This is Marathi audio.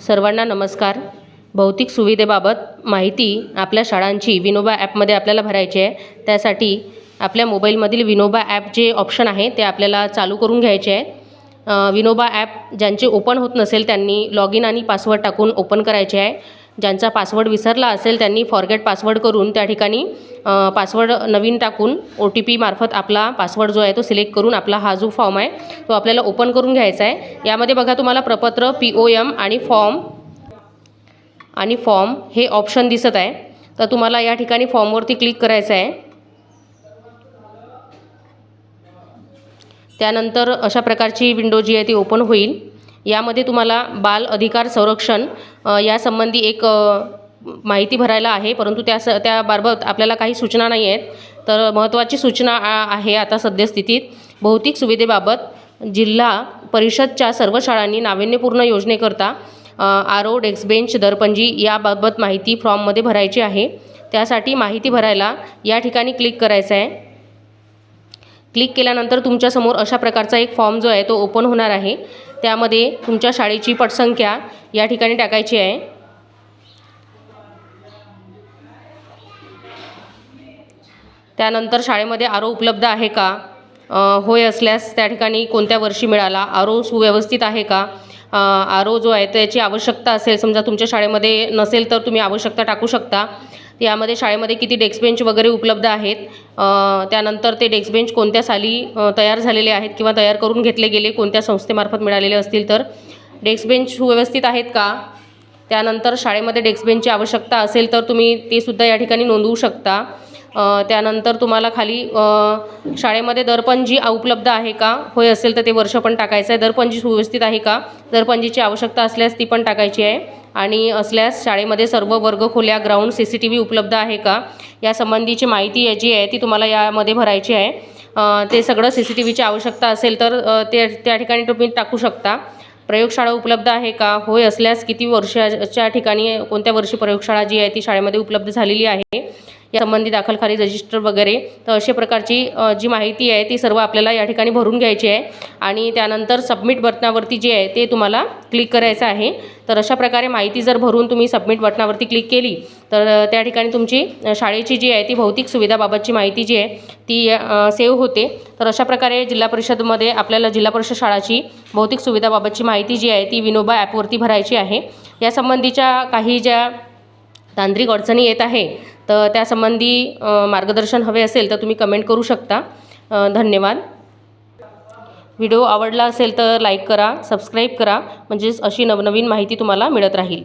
सर्वांना नमस्कार. भौतिक सुविधेबाबत माहिती आपल्या शाळांची विनोबा ॲपमध्ये आपल्याला भरायची आहे. त्यासाठी आपल्या मोबाईलमधील विनोबा ॲप जे ऑप्शन आहे ते आपल्याला चालू करून घ्यायचे आहे विनोबा ॲप ज्यांचे ओपन होत नसेल त्यांनी लॉग इन आणि पासवर्ड टाकून ओपन करायचे आहे. ज्यांचा पासवर्ड विसरला असेल त्यांनी फॉरगेट पासवर्ड करून त्या ठिकाणी पासवर्ड नवीन टाकून ओ टी पी मार्फत आपला पासवर्ड जो आहे तो सिलेक्ट करून आपला हा जो फॉर्म आहे तो आपल्याला ओपन करून घ्यायचा आहे. यामध्ये बघा तुम्हाला प्रपत्र पी ओ एम आणि फॉर्म आणि फॉर्म हे ऑप्शन दिसत आहे. तर तुम्हाला या ठिकाणी फॉर्मवरती क्लिक करायचं आहे. त्यानंतर अशा प्रकारची विंडो जी आहे ती ओपन होईल. यामध्ये तुम्हाला बाल अधिकार संरक्षण यासंबंधी एक माहिती भरायला आहे. परंतु त्या स त्याबाबत आपल्याला काही सूचना नाही आहेत. तर महत्त्वाची सूचना आहे आता सद्यस्थितीत. भौतिक सुविधेबाबत जिल्हा परिषदच्या सर्व शाळांनी नाविन्यपूर्ण योजनेकरता आरो डेस्कबेंच बेंच दरपंजी याबाबत माहिती फॉर्ममध्ये भरायची आहे. त्यासाठी माहिती भरायला या ठिकाणी क्लिक करायचं आहे. क्लिक केल्यानंतर तुमच्यासमोर अशा प्रकारचा एक फॉर्म जो आहे तो ओपन होणार आहे. त्यामध्ये तुमच्या शाळेची पटसंख्या या ठिकाणी टाकायची आहे. त्यानंतर शाळेमध्ये आरो उपलब्ध आहे का? होय असल्यास त्या ठिकाणी कोणत्या वर्षी मिळाला? आरो सुव्यवस्थित आहे का? आरो जो आहे त्याची आवश्यकता असेल समजा तुमच्या शाळेमध्ये नसेल तर तुम्ही आवश्यकता टाकू शकता. यामध्ये शाळेमध्ये किती डेस्क बेंच वगैरे उपलब्ध आहेत? त्यानंतर ते डेस्क बेंच कोणत्या साली तयार झालेले आहेत किंवा तयार करून घेतले गेले कोणत्या संस्थेमार्फत मिळालेले असतील तर? डेस्क बेंच सुव्यवस्थित आहेत का? त्यानंतर शाळेमध्ये डेस्क बेंचची आवश्यकता असेल तर तुम्ही ते सुद्धा या ठिकाणी नोंदवू शकता. त्यानंतर तुम्हाला खाली शाळेमध्ये दरपंजी उपलब्ध आहे का? होय असेल तर ते वर्ष पण टाकायचं आहे. दरपंजी सुव्यवस्थित आहे का? दरपंजीची आवश्यकता असल्यास ती पण टाकायची आहे. आणि असल्यास शाळेमध्ये सर्व वर्गखोल्या ground C C T V उपलब्ध आहे का? यासंबंधीची माहिती जी आहे ती तुम्हाला यामध्ये भरायची आहे. ते सगळं सी सी टी व्हीची आवश्यकता असेल तर ते त्या ठिकाणी तुम्ही टाकू शकता. प्रयोगशाळा उपलब्ध आहे का? होय असल्यास किती वर्षाच्या ठिकाणी कोणत्या वर्षी प्रयोगशाळा जी आहे ती शाळेमध्ये उपलब्ध झालेली आहे? यासंबंधी दाखलखाली रजिस्टर वगैरे तर अशा प्रकारची जी माहिती आहे ती सर्व आपल्याला या ठिकाणी भरून घ्यायची आहे. आणि त्यानंतर सबमिट बटनावरती जे आहे ते तुम्हाला क्लिक करायचं आहे. तर अशा प्रकारे माहिती जर भरून तुम्ही सबमिट बटनावरती क्लिक केली तर त्या ठिकाणी तुमची शाळेची जी आहे ती भौतिक सुविधाबाबतची माहिती जी आहे ती सेव्ह होते. तर अशा प्रकारे जिल्हा परिषदमध्ये आपल्याला जिल्हा परिषद शाळाची भौतिक सुविधाबाबतची माहिती जी आहे ती विनोबा ॲपवरती भरायची आहे. यासंबंधीच्या काही ज्या तांत्रिक अडचणी येत आहे तर त्यासंबंधी मार्गदर्शन हवे असेल तर तुम्ही कमेंट करू शकता. धन्यवाद. व्हिडिओ आवडला असेल तर लाईक करा सबस्क्राईब करा. म्हणजेच अशी नवनवीन माहिती तुम्हाला मिळत राहील.